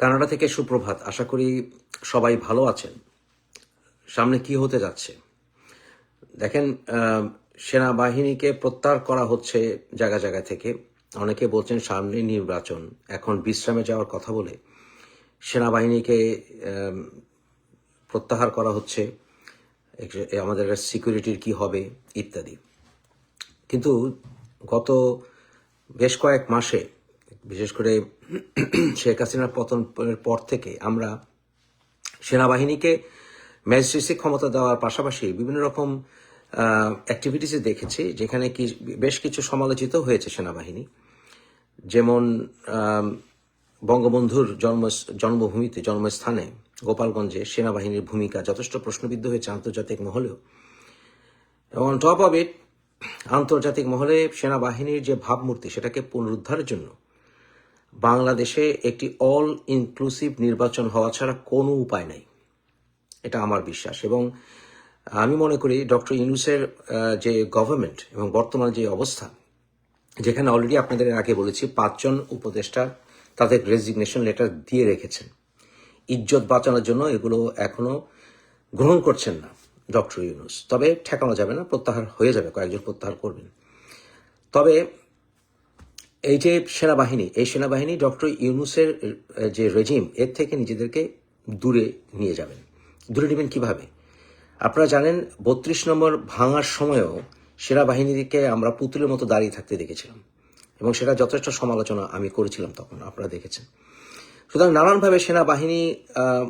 Canada থেকে সুপ্রভাত, আশা করি সবাই ভালো আছেন। সামনে কি হতে যাচ্ছে? দেখেন সেনাবাহিনীকে প্রত্যাহার করা হচ্ছে জায়গা জায়গা থেকে। অনেকে বলছেন সামনে নির্বাচন, এখন বিশ্রামে যাওয়ার কথা বলে সেনাবাহিনীকে প্রত্যাহার করা হচ্ছে আমাদের সিকিউরিটির কি হবে ইত্যাদি। কিন্তু গত বেশ কয়েক মাসে বিশেষ করে শেখ হাসিনার পতনের পর থেকে আমরা সেনাবাহিনীকে ম্যাজিস্ট্রেসি ক্ষমতা দেওয়ার পাশাপাশি বিভিন্ন রকম অ্যাক্টিভিটিসে দেখেছি, যেখানে কি বেশ কিছু সমালোচিত হয়েছে সেনাবাহিনী। যেমন বঙ্গবন্ধুর জন্ম, জন্মভূমিতে, জন্মস্থানে গোপালগঞ্জে সেনাবাহিনীর ভূমিকা যথেষ্ট প্রশ্নবিদ্ধ হয়েছে আন্তর্জাতিক মহলেও। এবং টপ অফ ইট আন্তর্জাতিক মহলে সেনাবাহিনীর যে ভাবমূর্তি, সেটাকে পুনরুদ্ধারের জন্য বাংলাদেশে একটি অল ইনক্লুসিভ নির্বাচন হওয়া ছাড়া কোনো উপায় নাই। এটা আমার বিশ্বাস। এবং আমি মনে করি ডক্টর ইউনুসের যে গভর্নমেন্ট এবং বর্তমান যে অবস্থা, যেখানে অলরেডি আপনাদের আগে বলেছি পাঁচজন উপদেষ্টা তাদের রেজিগনেশন লেটার দিয়ে রেখেছেন। ইজ্জত বাঁচানোর জন্য এগুলো এখনও গ্রহণ করছেন না ডক্টর ইউনুস। তবে ঠেকানো যাবে না, প্রত্যাহার হয়ে যাবে, কয়েকজন প্রত্যাহার করবেন। তবে এই যে সেনাবাহিনী, এই সেনাবাহিনী ডক্টর ইউনুসের যে রেজিম এর থেকে নিজেদেরকে দূরে নিয়ে যাবেন। দূরে নেবেন কীভাবে? আপনারা জানেন, বত্রিশ নম্বর ভাঙার সময়ও সেনাবাহিনীকে আমরা পুতুলের মতো দাঁড়িয়ে থাকতে দেখেছিলাম। এবং সেটা যথেষ্ট সমালোচনা আমি করেছিলাম তখন, আপনারা দেখেছেন। সুতরাং নানানভাবে সেনাবাহিনী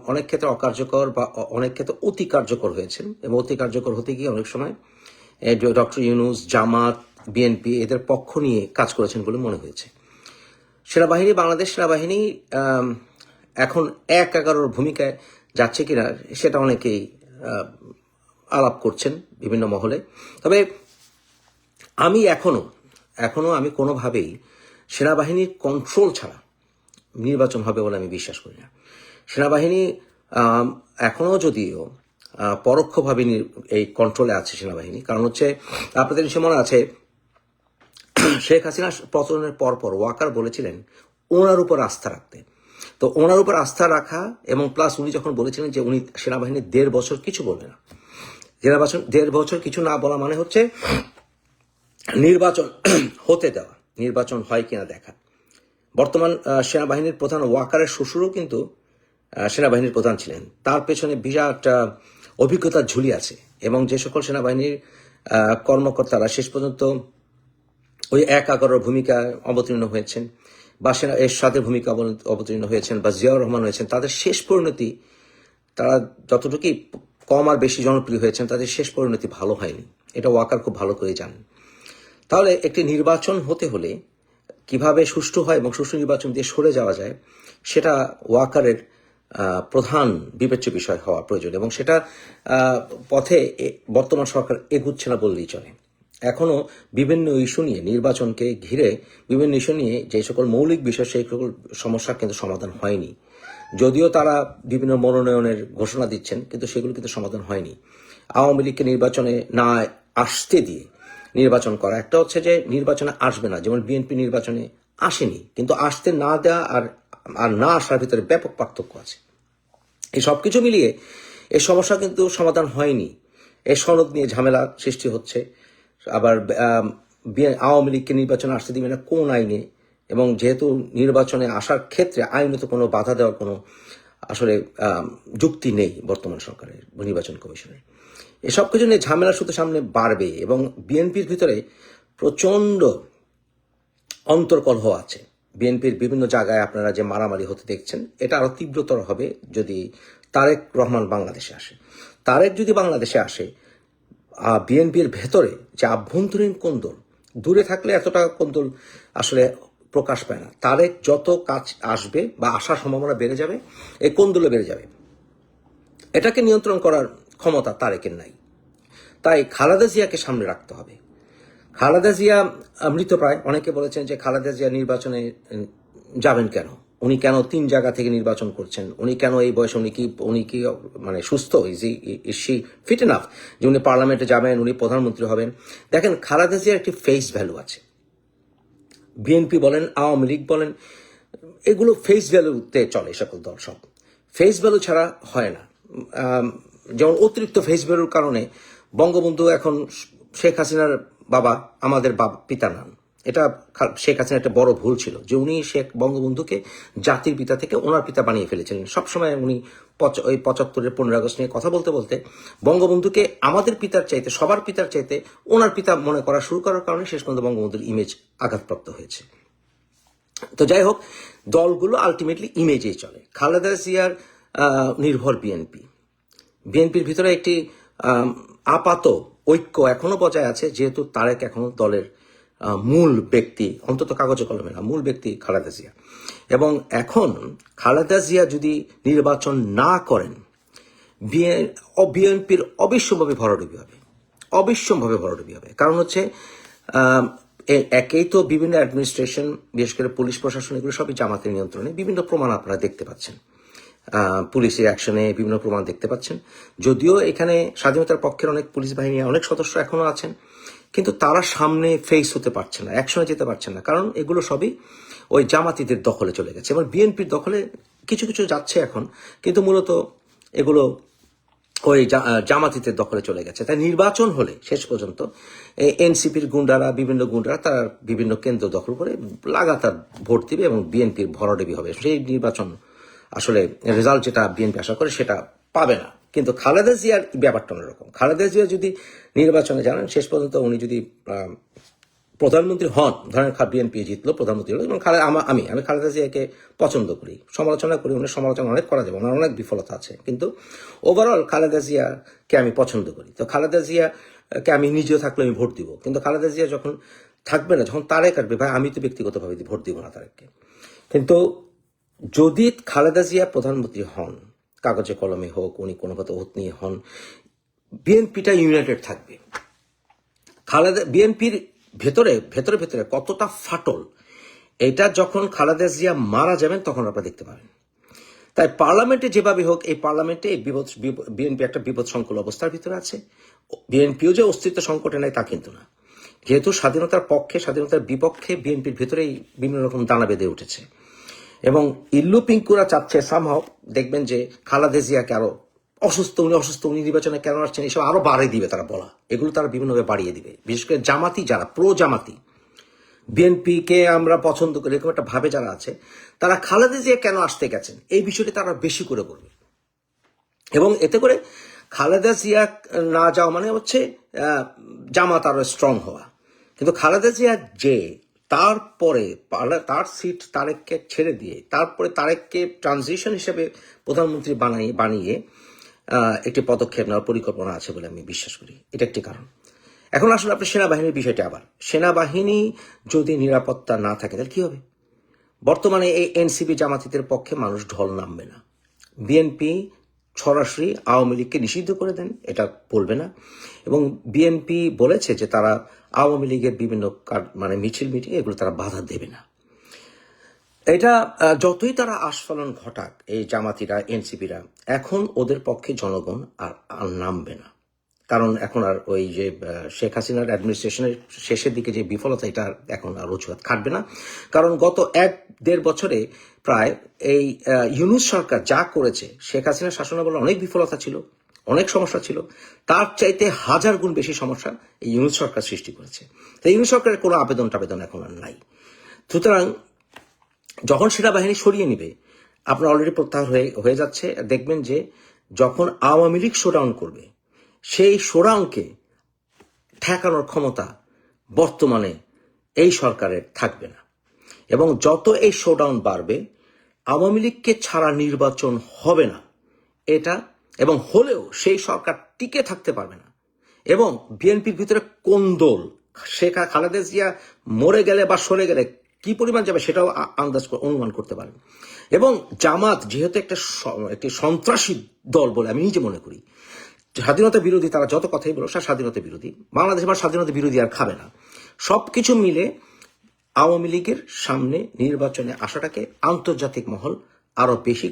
অনেক ক্ষেত্রে অকার্যকর বা অনেক ক্ষেত্রে অতি কার্যকর হয়েছেন এবং অতি কার্যকর হতে গিয়ে অনেক সময় ডক্টর ইউনুস, জামাত বিএনপি এদের পক্ষ নিয়ে কাজ করেছেন বলে মনে হয়েছে। সেনাবাহিনী বাংলাদেশ সেনাবাহিনী এখন এক এগারোর ভূমিকায় যাচ্ছে কিনা সেটা অনেকেই আলাপ করছেন বিভিন্ন মহলে। তবে আমি এখনও এখনও আমি কোনোভাবেই সেনাবাহিনীর কন্ট্রোল ছাড়া নির্বাচন হবে বলে আমি বিশ্বাস করি না। সেনাবাহিনী আম, এখনও যদিও পরোক্ষভাবে এই কন্ট্রোলে আছে সেনাবাহিনী কারণ হচ্ছে আপনাদের নিশ্চয় মনে আছে শেখ হাসিনা পতনের পরপর ওয়াকার বলেছিলেন ওনার উপর আস্থা রাখতে। তো ওনার উপর আস্থা রাখা এবং প্লাস উনি যখন বলেছিলেন যে উনি সেনাবাহিনীর দেড় বছর কিছু বলবে না দেড় দেড় বছর কিছু না বলা মানে হচ্ছে নির্বাচন হতে দেওয়া নির্বাচন হয় কিনা দেখা। বর্তমান সেনাবাহিনীর প্রধান ওয়াকারের শ্বশুরও কিন্তু সেনাবাহিনীর প্রধান ছিলেন। তার পেছনে বিরাট আহ, অভিজ্ঞতার ঝুলি আছে এবং যে সকল সেনাবাহিনীর কর্মকর্তারা শেষ পর্যন্ত ওই এক এগারোর ভূমিকা অবতীর্ণ হয়েছেন বা সেনা এরশাদের ভূমিকা অবতীর্ণ হয়েছেন বা জিয়াউর রহমান হয়েছেন, তাদের শেষ পরিণতি, তারা যতটুকুই কম আর বেশি জনপ্রিয় হয়েছেন, তাদের শেষ পরিণতি ভালো হয়নি। এটা ওয়াকার খুব ভালো করে জানেন। তাহলে একটি নির্বাচন হতে হলে কীভাবে সুষ্ঠু হয় এবং সুষ্ঠু নির্বাচন দিয়ে সরে যাওয়া যায়, সেটা ওয়াকারের প্রধান বিবেচ্য বিষয় হওয়া প্রয়োজন এবং সেটা পথে বর্তমান সরকার এগুচ্ছে না বললেই চলে। এখনও বিভিন্ন ইস্যু নিয়ে নির্বাচনকে ঘিরে, বিভিন্ন ইস্যু নিয়ে যে সকল মৌলিক বিষয়, সেই সকল সমস্যা কিন্তু সমাধান হয়নি। যদিও তারা বিভিন্ন মনোনয়নের ঘোষণা দিচ্ছেন, কিন্তু সেগুলো কিন্তু সমাধান হয়নি। আওয়ামী লীগকে নির্বাচনে না আসতে দিয়ে নির্বাচন করা। একটা হচ্ছে যে নির্বাচনে আসবে না, যেমন বিএনপি নির্বাচনে আসেনি, কিন্তু আসতে না দেওয়া আর আর না আসার ভিতরে ব্যাপক পার্থক্য আছে। এই সব কিছু মিলিয়ে এই সমস্যা কিন্তু সমাধান হয়নি। এই সনদ নিয়ে ঝামেলা সৃষ্টি হচ্ছে। আবার আওয়ামী লীগকে নির্বাচনে আসতে দিবে না কোন আইনে? এবং যেহেতু নির্বাচনে আসার ক্ষেত্রে আইনত কোনো বাধা দেওয়ার কোনো আসলে যুক্তি নেই বর্তমান সরকারের, নির্বাচন কমিশনের। এসব কিছু নিয়ে ঝামেলা শুধু সামনে বাড়বে এবং বিএনপির ভিতরে প্রচণ্ড অন্তর্কলহ আছে। বিএনপির বিভিন্ন জায়গায় আপনারা যে মারামারি হতে দেখছেন, এটা আরও তীব্রতর হবে যদি তারেক রহমান বাংলাদেশে আসে। তারেক যদি বাংলাদেশে আসে বিএনপির ভেতরে যে আভ্যন্তরীণ কোন্দল, দূরে থাকলে এতটা কোন্দল আসলে প্রকাশ পায় না। তারেক যত কাজ আসবে বা আসার সম্ভাবনা বেড়ে যাবে, এই কোন্দলে বেড়ে যাবে। এটাকে নিয়ন্ত্রণ করার ক্ষমতা তারেকের নাই। তাই খালেদা জিয়াকে সামনে রাখতে হবে। খালেদা জিয়া মৃতপ্রায় অনেকে বলেছেন যে খালেদা জিয়া নির্বাচনে যাবেন কেন? উনি কেন তিন জায়গা থেকে নির্বাচন করছেন? উনি কেন এই বয়সে উনি কি উনি কি মানে সুস্থ? ইজ সি ফিট এনাফ যে উনি পার্লামেন্টে যাবেন, উনি প্রধানমন্ত্রী হবেন। দেখেন, খালেদা জিয়ার একটি ফেস ভ্যালু আছে। বিএনপি বলেন, আওয়ামী লীগ বলেন, এগুলো ফেস ভ্যালুতে চলে সকল দল সব। ফেস ভ্যালু ছাড়া হয় না। যেমন অতিরিক্ত ফেস ভ্যালুর কারণে বঙ্গবন্ধু এখন শেখ হাসিনার বাবা, আমাদের বাবা পিতা নান এটা শেখ হাসিনার একটা বড় ভুল ছিল যে উনি শেখ বঙ্গবন্ধুকে জাতির পিতা থেকে ওনার পিতা বানিয়ে ফেলেছিলেন। সবসময় উনি ওই পঁচাত্তরের পনেরো আগস্ট নিয়ে কথা বলতে বলতে বঙ্গবন্ধুকে আমাদের পিতার চাইতে, সবার পিতার চাইতে ওনার পিতা মনে করা শুরু করার কারণে শেষ পর্যন্ত বঙ্গবন্ধুর ইমেজ আঘাতপ্রাপ্ত হয়েছে। তো যাই হোক, দলগুলো আলটিমেটলি ইমেজেই চলে। খালেদা জিয়ার নির্ভর বিএনপি বিএনপির ভিতরে একটি আপাত ঐক্য এখনও বজায় আছে, যেহেতু তারেক এখনও দলের মূল ব্যক্তি, অন্তত কাগজে কলমে না, মূল ব্যক্তি খালেদা জিয়া। এবং এখন খালেদা জিয়া যদি নির্বাচন না করেন বিএনপির অবিশ্যভাবে ভরাডুবি হবে। অবিশ্যমভাবে ভরাডুবি হবে। কারণ হচ্ছে একেই তো বিভিন্ন অ্যাডমিনিস্ট্রেশন, বিশেষ করে পুলিশ প্রশাসন, এগুলো সবই জামাতের নিয়ন্ত্রণে। বিভিন্ন প্রমাণ আপনারা দেখতে পাচ্ছেন। পুলিশের অ্যাকশনে বিভিন্ন প্রমাণ দেখতে পাচ্ছেন। যদিও এখানে স্বাধীনতার পক্ষের অনেক পুলিশ বাহিনী অনেক সদস্য এখনও আছেন কিন্তু তারা সামনে ফেস হতে পারছে না অ্যাকশনে যেতে পারছে না কারণ এগুলো সবই ওই জামাতিদের দখলে চলে গেছে এবং বিএনপির দখলে কিছু কিছু যাচ্ছে এখন কিন্তু মূলত এগুলো ওই জা- আহ, জামাতিদের দখলে চলে গেছে। তাই নির্বাচন হলে শেষ পর্যন্ত এনসিপির গুন্ডারা বিভিন্ন গুন্ডারা তার বিভিন্ন কেন্দ্র দখল করে লাগাতার ভোট দিবে এবং বিএনপির ভরাডেবি হবে। সেই নির্বাচন আসলে রেজাল্ট যেটা বিএনপি আশা করে সেটা পাবে না। কিন্তু খালেদা জিয়ার ব্যাপারটা অন্যরকম। খালেদা জিয়া যদি নির্বাচনে জানেন, শেষ পর্যন্ত উনি যদি প্রধানমন্ত্রী হন, ধরেন বিএনপি জিতলো, প্রধানমন্ত্রী হলো এবং আমি আমি খালেদা জিয়াকে পছন্দ করি, সমালোচনা করি ওনার সমালোচনা অনেক করা যাবে, ওনার অনেক বিফলতা আছে। কিন্তু ওভারঅল খালেদা জিয়াকে আমি পছন্দ করি। তো খালেদা জিয়াকে আমি নিজেও থাকলে আমি ভোট দিব। কিন্তু খালেদা জিয়া যখন থাকবে না, যখন তারেক আসবে, ভাই, আমি তো ব্যক্তিগতভাবে ভোট দিব না তারেককে। কিন্তু যদি খালেদা জিয়া প্রধানমন্ত্রী হন, কাগজে কলমে হোক, উনি কোনো কথা ওত নিয়ে হন, বিএনপিটা ইউনাইটেড থাকবে। খালেদা, বিএনপির ভেতরে ভেতরে ভেতরে কতটা ফাটল, এটা যখন খালেদা জিয়া মারা যাবেন তখন আপনারা দেখতে পাবেন। তাই পার্লামেন্টে যেভাবে হোক, এই পার্লামেন্টে বিপদ বিএনপি একটা বিপদ সংকুল অবস্থার ভিতরে আছে। বিএনপিও যে অস্তিত্ব সংকটে নাই তা কিন্তু না। যেহেতু স্বাধীনতার পক্ষে, স্বাধীনতার বিপক্ষে বিএনপির ভেতরেই বিভিন্ন রকম দানা বেঁধে উঠেছে। এবং ইল্লু পিঙ্কুরা চাচ্ছে সামহাও দেখবেন যে খালাদে জিয়াকে আরও অসুস্থ, উনি অসুস্থ, উনি নির্বাচনে কেন আসছেন, এসব আরও বাড়িয়ে দিবে তারা বলা। এগুলো তারা বিভিন্নভাবে বাড়িয়ে দিবে। বিশেষ করে জামাতি যারা প্রো জামাতি বিএনপিকে আমরা পছন্দ করি, এরকম একটা ভাবে যারা আছে, তারা খালেদা জিয়া কেন আসতে গেছেন, এই বিষয়টি তারা বেশি করে বলবে। এবং এতে করে খালেদা জিয়া না যাওয়া মানে হচ্ছে জামাত আরও স্ট্রং হওয়া। কিন্তু খালেদা জিয়া যে তারপরে তার সিট তারেককে ছেড়ে দিয়ে, তারপরে তারেককে ট্রানজিশন হিসেবে প্রধানমন্ত্রী বানিয়ে বানিয়ে একটি পদক্ষেপ নেওয়ার পরিকল্পনা আছে বলে আমি বিশ্বাস করি। এটা একটি কারণ। এখন আসলে আপনি সেনাবাহিনীর বিষয়টা আবার। সেনাবাহিনী যদি নিরাপত্তা না থাকে, তাহলে কি হবে? বর্তমানে এই এনসিপি জামাতিদের পক্ষে মানুষ ঢল নামবে না। বিএনপি সরাসরি আওয়ামী লীগকে নিষিদ্ধ করে দেন, এটা বলবে না। এবং বিএনপি বলেছে যে তারা আওয়ামী লীগের বিভিন্ন মানে মিছিল মিটিং এগুলো তারা বাধা দেবে না। এটা যতই তারা আস্ফলন ঘটাক, এই জামাতিরা, এনসিপিরা, এখন ওদের পক্ষে জনগণ আর আর নামবে না। কারণ এখন আর ওই যে শেখ হাসিনার অ্যাডমিনিস্ট্রেশনের শেষের দিকে যে বিফলতা, এটা এখন আর অজুহাত খাটবে না। কারণ গত এক, দেড় বছরে প্রায় এই ইউনুস সরকার যা করেছে, শেখ হাসিনার শাসনাবলে অনেক বিফলতা ছিল। অনেক সমস্যা ছিল। তার চাইতে হাজার গুণ বেশি সমস্যা এই ইউনিট সরকার সৃষ্টি করেছে। তো ইউনুস সরকারের কোনো আবেদন টাবেদন এখন আর নাই। সুতরাং যখন সেনাবাহিনী সরিয়ে নিবে, আপনার অলরেডি প্রত্যাহার হয়ে হয়ে যাচ্ছে। দেখবেন যে যখন আওয়ামী লীগ শোডাউন করবে, সেই শোডাউনকে ঠেকানোর ক্ষমতা বর্তমানে এই সরকারের থাকবে না। এবং যত এই শোডাউন বাড়বে, আওয়ামী লীগকে ছাড়া নির্বাচন হবে না। এটা এবং হলেও সেই সরকার টিকে থাকতে পারবে না। এবং বিএনপির ভিতরে কোন্দল শেখা খালেদা জিয়া মরে গেলে বা সরে গেলে কি পরিমাণ যাবে সেটাও আন্দাজ অনুমান করতে পারেন। এবং জামাত যেহেতু একটা একটি সন্ত্রাসী দল বলে আমি নিজে মনে করি, স্বাধীনতা বিরোধী তারা যত কথাই বলো স্বাধীনতা বিরোধী। বাংলাদেশ বা স্বাধীনতা বিরোধী আর খাবে না। সব কিছু মিলে আওয়ামী লীগের সামনে নির্বাচনে আসাটাকে আন্তর্জাতিক মহল আরও বেশি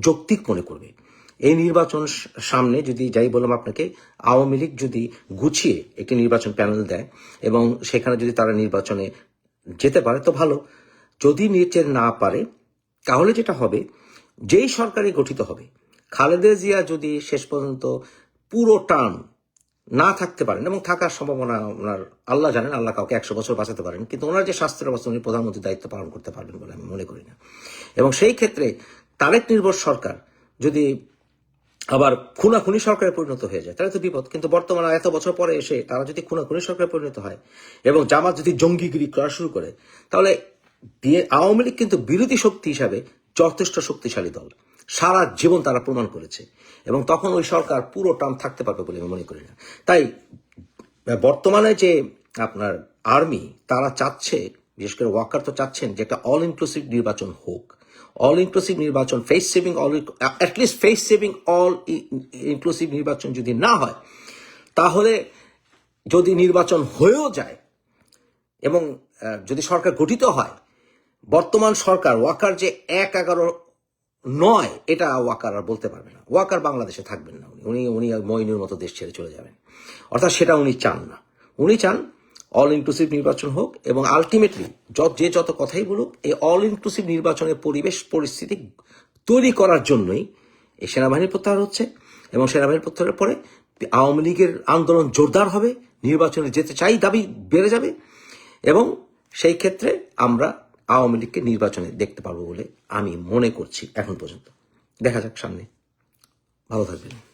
যৌক্তিক মনে করবে। এই নির্বাচন সামনে যদি যাই বললাম আপনাকে, আওয়ামী লীগ যদি গুছিয়ে একটি নির্বাচন প্যানেল দেয় এবং সেখানে যদি তারা নির্বাচনে যেতে পারে, তো ভালো। যদি নিচে না পারে, তাহলে যেটা হবে, যেই সরকারই গঠিত হবে, খালেদা জিয়া যদি শেষ পর্যন্ত পুরো টার্ম না থাকতে পারেন, এবং থাকার সম্ভাবনা ওনার, আল্লাহ জানেন, আল্লাহ কাউকে একশো বছর বাঁচাতে পারেন, কিন্তু ওনার যে স্বাস্থ্যের অবস্থা, উনি প্রধানমন্ত্রীর দায়িত্ব পালন করতে পারবেন বলে আমি মনে করি না। এবং সেই ক্ষেত্রে তারেক নির্ভর সরকার যদি আবার খুনাখুনি সরকারে পরিণত হয়ে যায়, তাহলে তো বিপদ। কিন্তু বর্তমানে এত বছর পরে এসে তারা যদি খুনাখুনি সরকারে পরিণত হয় এবং জামাত যদি জঙ্গিগিরি করা শুরু করে, তাহলে আওয়ামী লীগ কিন্তু বিরোধী শক্তি হিসাবে যথেষ্ট শক্তিশালী দল। সারা জীবন তারা প্রমাণ করেছে এবং তখন ওই সরকার পুরো টার্ম থাকতে পারবে বলে আমি মনে করি না। তাই বর্তমানে যে আপনার আর্মি, তারা চাচ্ছে, বিশেষ করে ওয়াকার তো চাচ্ছেন যে একটা অল ইনক্লুসিভ নির্বাচন হোক। অল ইনক্লুসিভ নির্বাচন face saving all at least face saving all inclusive নির্বাচন যদি না হয়, তাহলে যদি নির্বাচন হয়েও যায় এবং যদি সরকার গঠিত হয়, বর্তমান সরকার ওয়াকার যে এক এগারো নয়, এটা ওয়াকার আর বলতে পারবে না। ওয়াকার বাংলাদেশে থাকবেন না উনি উনি। উনি মইনুর মতো দেশ ছেড়ে চলে যাবেন। অর্থাৎ সেটা উনি চান না। উনি চান অল ইনক্লুসিভ নির্বাচন হোক এবং আলটিমেটলি যে যত কথাই বলুক, এই অল ইনক্লুসিভ নির্বাচনের পরিবেশ, পরিস্থিতি তৈরি করার জন্যই এই সেনাবাহিনী প্রত্যাহার হচ্ছে এবং সেনাবাহিনী প্রত্যাহারের পরে আওয়ামী লীগের আন্দোলন জোরদার হবে, নির্বাচনে যেতে চাই দাবি বেড়ে যাবে এবং সেই ক্ষেত্রে আমরা আওয়ামী লীগকে নির্বাচনে দেখতে পারব বলে আমি মনে করছি এখন পর্যন্ত। দেখা যাক সামনে। ভালো থাকবেন।